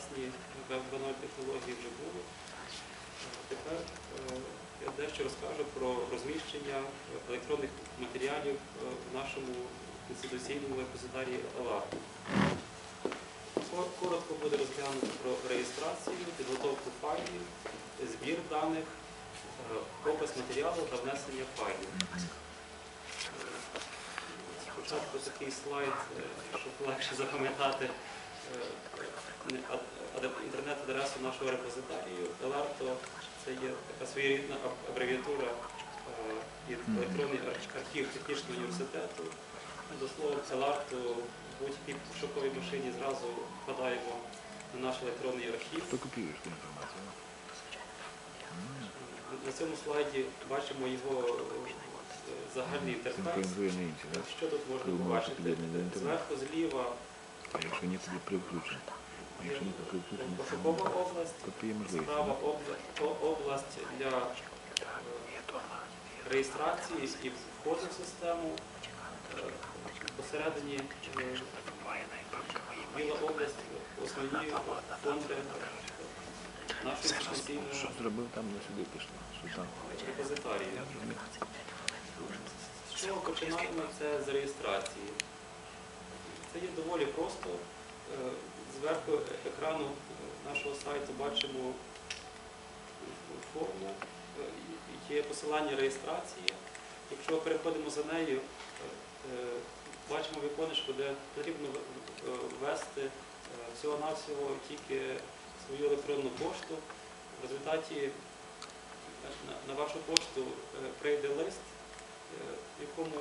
сучасні веб-2.0 технології вже були. Тепер е, я дещо розкажу про розміщення електронних матеріалів е, в нашому інституційному репозитарії ЕЛАР. Коротко буде розглянуто про реєстрацію, підготовку файлів, збір даних, е, опис матеріалу та внесення файлів. Спочатку такий слайд, щоб легше запам'ятати інтернет-адресу нашого репозитарію. Еларто це є така своєрідна абревіатура е, від електронний архів технічного університету. До слова, Еларто в будь-якій пошуковій машині зразу вкладаємо на наш електронний архів. Інформацію? На цьому слайді бачимо його е, загальний інтерфейс. Що тут можна побачити? Зверху зліва А якщо ні, тоді при включенні. А якщо ні, то при включенні це пошукова область, можливість. справа обла- область для е, реєстрації і входу в систему. Е, Посередині е, біла область, основні фонди нашої Що зробив там, не сюди пішло. Що там? репозиторії. Зрозумів. Починаємо це з реєстрації? Це є доволі просто. Е, Зверху екрану нашого сайту бачимо форму, е, є посилання реєстрації. Якщо переходимо за нею, е, бачимо віконечко, де потрібно ввести всього-навсього тільки свою електронну пошту. В результаті на- вашу пошту прийде лист, в якому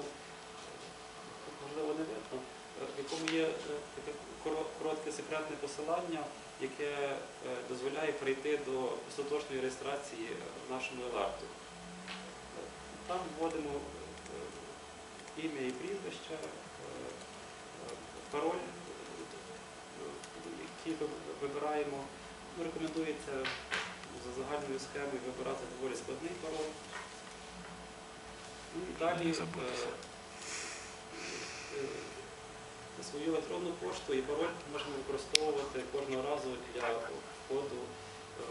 можливо не видно, в якому є е, таке коротке секретне посилання, яке е, дозволяє прийти до остаточної реєстрації в нашому еларту. Е, Там вводимо е, ім'я і прізвище, е, е, пароль, е, який вибираємо. Ну, Рекомендується за загальною схемою вибирати доволі складний пароль. Ну і далі Не е, забутися. е, свою електронну пошту і пароль можемо використовувати кожного разу для входу е,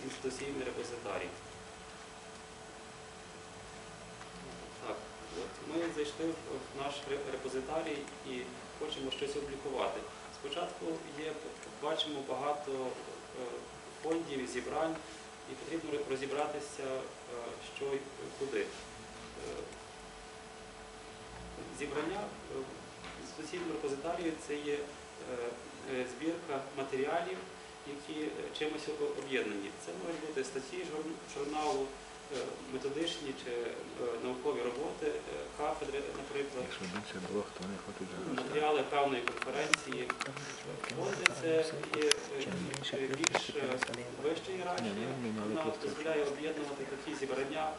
в інституційний репозитарій. Так, от ми зайшли в наш репозитарій і хочемо щось опублікувати. Спочатку є, бачимо багато е, фондів зібрань, і потрібно розібратися, е, що й куди. Зібрання в інституційному репозитарії це є е, е, збірка матеріалів, які е, чимось об'єднані. Це можуть бути статті журналу, методичні чи наукові роботи, кафедри, наприклад, вже. матеріали певної конференції. Фонди це є більш вища ієрархія. ну, Вона дозволяє об'єднувати такі зібрання,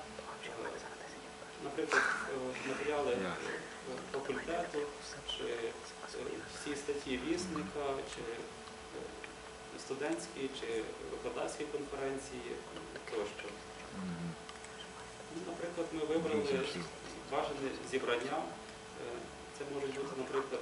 наприклад, е, матеріали факультету, чи е, всі статті вісника, чи е, студентські, чи викладацькі конференції тощо. Ну, Наприклад, ми вибрали бажане зібрання. Це можуть бути, наприклад,